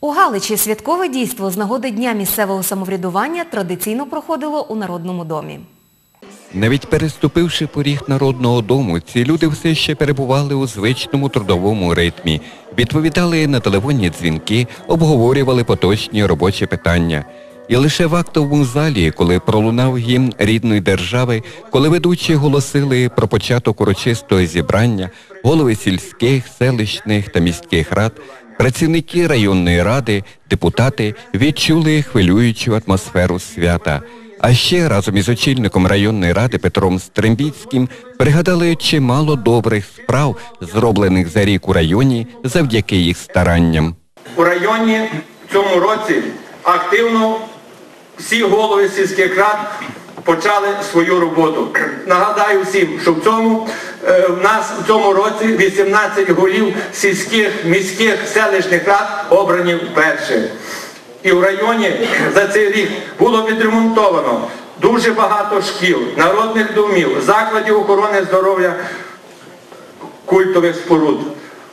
У Галичі святкове дійство з нагоди Дня місцевого самоврядування традиційно проходило у Народному домі. Навіть переступивши поріг народного дому, ці люди все ще перебували у звичному трудовому ритмі, відповідали на телефонні дзвінки, обговорювали поточні робочі питання. І лише в актовому залі, коли пролунав гімн рідної держави, коли ведучі голосили про початок урочистого зібрання, голови сільських, селищних та міських рад, працівники районної ради, депутати відчули хвилюючу атмосферу свята. А ще разом із очільником районної ради Петром Стрембіцьким пригадали чимало добрих справ, зроблених за рік у районі завдяки їх старанням. У районі в цьому році активно всі голови сільських рад почали свою роботу. Нагадаю всім, що в цьому в нас в цьому році 18 голів сільських, міських, селищних рад обрані вперше. І в районі за цей рік було відремонтовано дуже багато шкіл, народних домів, закладів охорони здоров'я, культових споруд.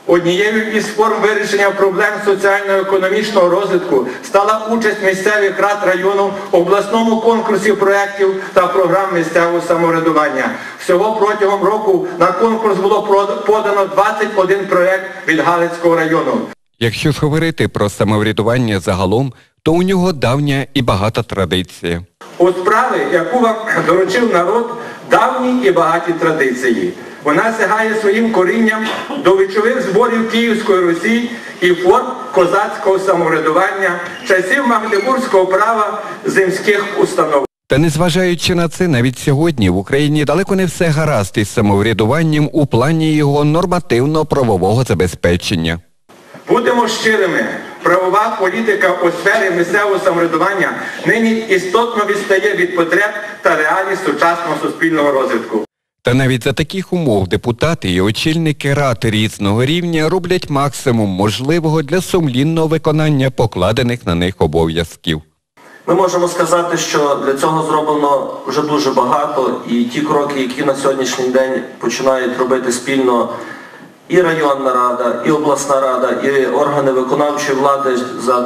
Однією із форм вирішення проблем соціально-економічного розвитку стала участь місцевих рад району в обласному конкурсі проєктів та програм місцевого самоврядування. Всього протягом року на конкурс було подано 21 проєкт від Галицького району. Якщо ж говорити про самоврядування загалом, то у нього давня і багата традиція. У справи, яку вам доручив народ, давні і багаті традиції. Вона сягає своїм корінням до вічових зборів Київської Русі і форм козацького самоврядування, часів Магдебурзького права земських установ. Та незважаючи на це, навіть сьогодні в Україні далеко не все гаразд із самоврядуванням у плані його нормативно-правового забезпечення. Будемо щирими. Правова політика у сфері місцевого самоврядування нині істотно відстає від потреб та реалій сучасного суспільного розвитку. Та навіть за таких умов депутати і очільники рад різного рівня роблять максимум можливого для сумлінного виконання покладених на них обов'язків. Ми можемо сказати, що для цього зроблено вже дуже багато, і ті кроки, які на сьогоднішній день починають робити спільно і районна рада, і обласна рада, і органи виконавчої влади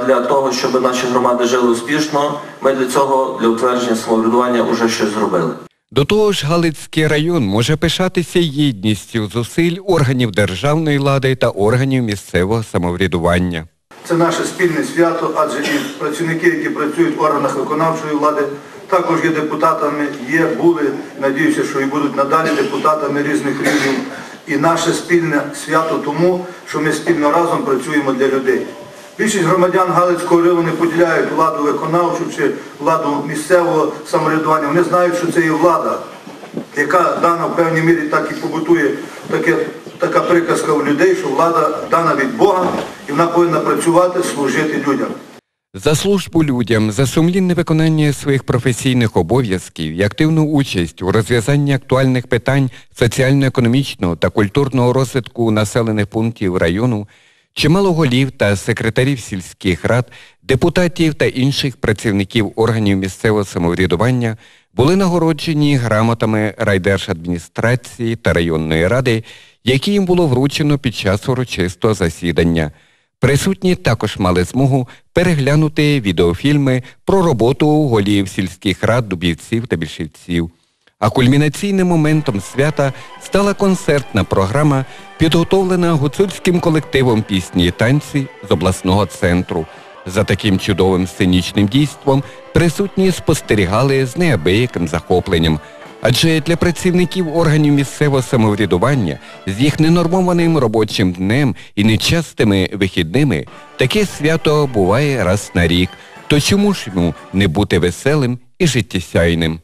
для того, щоб наші громади жили успішно, ми для цього, для утвердження самоврядування, вже щось зробили. До того ж, Галицький район може пишатися єдністю зусиль органів державної влади та органів місцевого самоврядування. Це наше спільне свято, адже і працівники, які працюють в органах виконавчої влади, також є депутатами, є, були, надіюся, що і будуть надалі депутатами різних рівнів. І наше спільне свято тому, що ми спільно разом працюємо для людей. Більшість громадян Галицького району не поділяють владу виконавчу чи владу місцевого самоврядування. Вони знають, що це є влада, яка дана в певній мірі так і побутує таке, така приказка у людей, що влада дана від Бога і вона повинна працювати, служити людям. За службу людям, за сумлінне виконання своїх професійних обов'язків і активну участь у розв'язанні актуальних питань соціально-економічного та культурного розвитку населених пунктів району, чимало голів та секретарів сільських рад, депутатів та інших працівників органів місцевого самоврядування були нагороджені грамотами райдержадміністрації та районної ради, які їм було вручено під час урочистого засідання. Присутні також мали змогу переглянути відеофільми про роботу голів сільських рад, дубівців та більшівців. А кульмінаційним моментом свята стала концертна програма, підготовлена гуцульським колективом пісні і танці з обласного центру. За таким чудовим сценічним дійством присутні спостерігали з неабияким захопленням. Адже для працівників органів місцевого самоврядування з їх ненормованим робочим днем і нечастими вихідними таке свято буває раз на рік. То чому ж йому не бути веселим і життєсяйним?